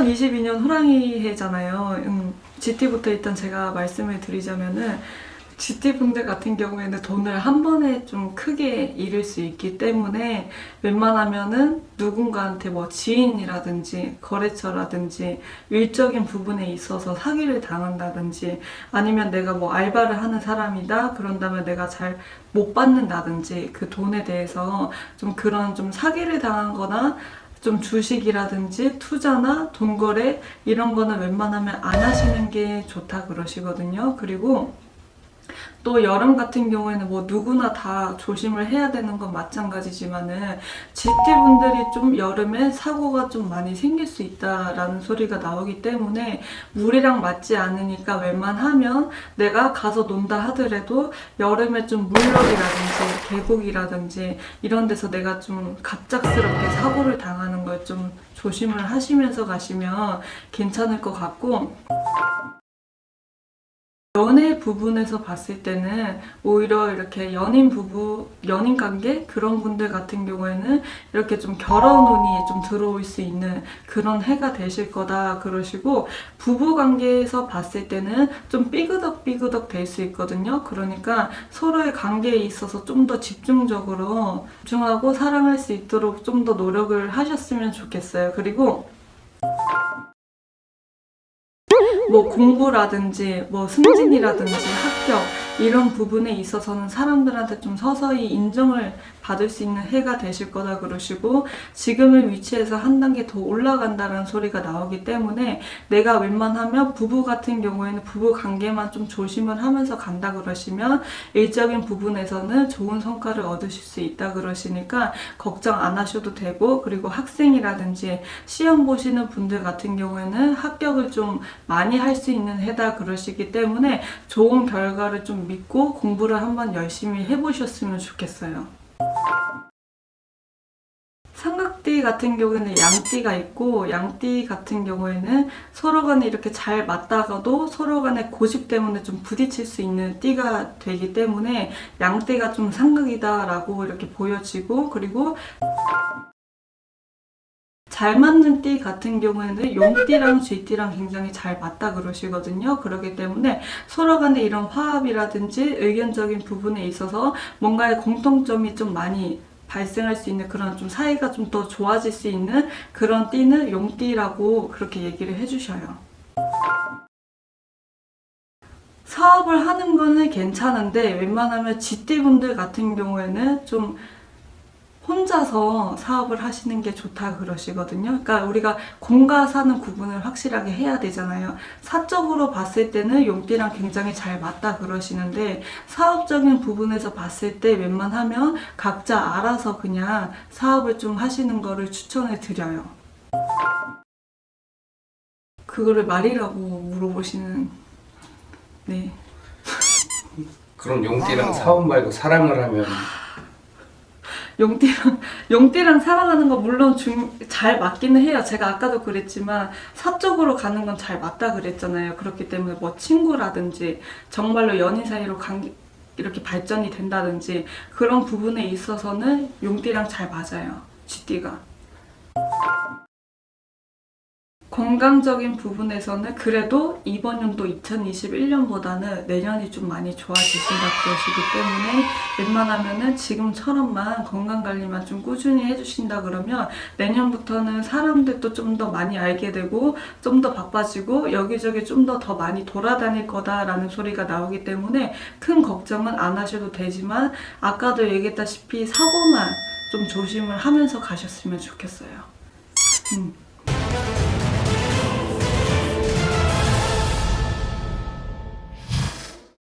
22년 호랑이 해잖아요. 음, GT부터 일단 제가 말씀을 드리자면은 GT 분들 같은 경우에는 돈을 한 번에 좀 크게 잃을 수 있기 때문에 웬만하면은 누군가한테 뭐 지인이라든지 거래처라든지 일적인 부분에 있어서 사기를 당한다든지 아니면 내가 뭐 알바를 하는 사람이다 그런다면 내가 잘 못 받는다든지 그 돈에 대해서 좀 그런 좀 사기를 당한 거나 좀 주식이라든지 투자나 돈 거래 이런 거는 웬만하면 안 하시는 게 좋다 그러시거든요. 그리고 또 여름 같은 경우에는 뭐 누구나 다 조심을 해야 되는 건 마찬가지지만은 GT분들이 좀 여름에 사고가 좀 많이 생길 수 있다라는 소리가 나오기 때문에 물이랑 맞지 않으니까 웬만하면 내가 가서 논다 하더라도 여름에 좀 물놀이라든지 계곡이라든지 이런 데서 내가 좀 갑작스럽게 사고를 당하는 걸 좀 조심을 하시면서 가시면 괜찮을 것 같고 연애 부분에서 봤을 때는 오히려 이렇게 연인 부부, 연인 관계 그런 분들 같은 경우에는 이렇게 좀 결혼 운이 좀 들어올 수 있는 그런 해가 되실 거다 그러시고 부부 관계에서 봤을 때는 좀 삐그덕삐그덕 될 수 있거든요. 그러니까 서로의 관계에 있어서 좀 더 집중적으로 집중하고 사랑할 수 있도록 좀 더 노력을 하셨으면 좋겠어요. 그리고 뭐 공부라든지 뭐 승진이라든지 합격 이런 부분에 있어서는 사람들한테 좀 서서히 인정을 받을 수 있는 해가 되실 거다 그러시고 지금의 위치에서 한 단계 더 올라간다는 소리가 나오기 때문에 내가 웬만하면 부부 같은 경우에는 부부 관계만 좀 조심을 하면서 간다 그러시면 일적인 부분에서는 좋은 성과를 얻으실 수 있다 그러시니까 걱정 안 하셔도 되고 그리고 학생이라든지 시험 보시는 분들 같은 경우에는 합격을 좀 많이 할 수 있는 해다 그러시기 때문에 좋은 결과를 좀 믿고 공부를 한번 열심히 해보셨으면 좋겠어요. 삼각띠 같은 경우에는 양띠가 있고 양띠 같은 경우에는 서로 간에 이렇게 잘 맞다가도 서로 간에 고집 때문에 좀 부딪힐 수 있는 띠가 되기 때문에 양띠가 좀 상극이다라고 이렇게 보여지고 그리고 잘 맞는 띠 같은 경우에는 용띠랑 쥐띠랑 굉장히 잘 맞다 그러시거든요. 그렇기 때문에 서로 간에 이런 화합이라든지 의견적인 부분에 있어서 뭔가의 공통점이 좀 많이 발생할 수 있는 그런 좀 사이가 좀 더 좋아질 수 있는 그런 띠는 용띠라고 그렇게 얘기를 해주셔요. 사업을 하는 거는 괜찮은데 웬만하면 쥐띠분들 같은 경우에는 좀 혼자서 사업을 하시는 게 좋다 그러시거든요. 그러니까 우리가 공과 사는 구분을 확실하게 해야 되잖아요. 사적으로 봤을 때는 용띠랑 굉장히 잘 맞다 그러시는데 사업적인 부분에서 봤을 때 웬만하면 각자 알아서 그냥 사업을 좀 하시는 거를 추천해 드려요. 그거를 말이라고 물어보시는 네. 그럼 용띠랑 사업 말고 사랑을 하면 용띠랑 용띠랑 사랑하는 거 물론 중, 잘 맞기는 해요. 제가 아까도 그랬지만 사적으로 가는 건 잘 맞다 그랬잖아요. 그렇기 때문에 뭐 친구라든지 정말로 연인 사이로 관계 이렇게 발전이 된다든지 그런 부분에 있어서는 용띠랑 잘 맞아요. 쥐띠가. 건강적인 부분에서는 그래도 이번 연도 2021년보다는 내년이 좀 많이 좋아지신다 그러시기 때문에 웬만하면은 지금처럼만 건강관리만 좀 꾸준히 해주신다 그러면 내년부터는 사람들도 좀 더 많이 알게 되고 좀 더 바빠지고 여기저기 좀 더 더 많이 돌아다닐 거다라는 소리가 나오기 때문에 큰 걱정은 안 하셔도 되지만 아까도 얘기했다시피 사고만 좀 조심을 하면서 가셨으면 좋겠어요. 음.